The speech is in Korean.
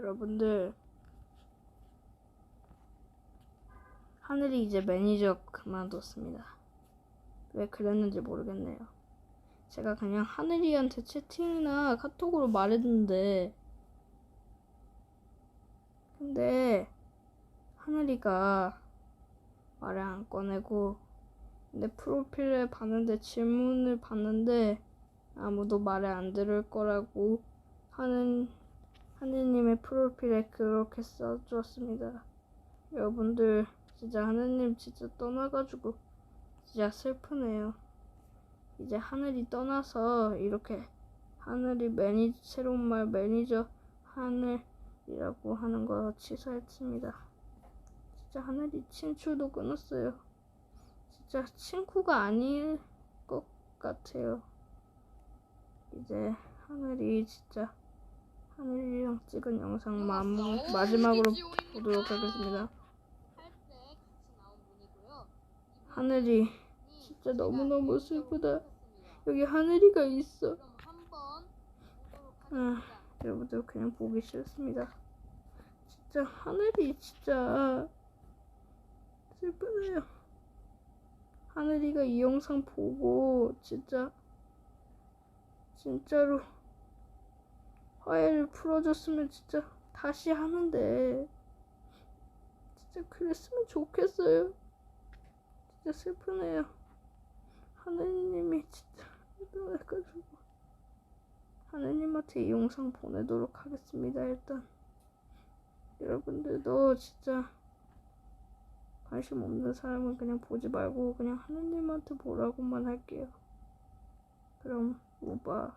여러분들 하늘이 이제 매니저 그만뒀습니다. 왜 그랬는지 모르겠네요. 제가 그냥 하늘이한테 채팅이나 카톡으로 말했는데 근데 하늘이가 말을 안 꺼내고 내 프로필을 봤는데 질문을 봤는데 아무도 말을 안 들을 거라고 하는 하느님의 프로필에 그렇게 써주었습니다. 여러분들 진짜 하느님 진짜 떠나가지고 진짜 슬프네요. 이제 하늘이 떠나서 이렇게 하늘이 매니 새로운 말 매니저 하늘이라고 하는 거 취소했습니다. 진짜 하늘이 친추도 끊었어요. 진짜 친구가 아닐 것 같아요. 이제 하늘이 진짜 하늘이랑 찍은 영상 마, 마지막으로 보도록 하겠습니다. 하늘이 진짜 너무너무 슬프다. 여기 하늘이가 있어. 아, 여러분들 그냥 보기 싫습니다. 진짜 하늘이 진짜 슬프네요. 하늘이가 이 영상 보고 진짜 진짜로 화해를 풀어줬으면 진짜 다시 하는데 진짜 그랬으면 좋겠어요. 진짜 슬프네요. 하느님이 진짜 떠나가지고 하느님한테 이 영상 보내도록 하겠습니다. 일단 여러분들도 진짜 관심 없는 사람은 그냥 보지 말고 그냥 하느님한테 보라고만 할게요. 그럼 오빠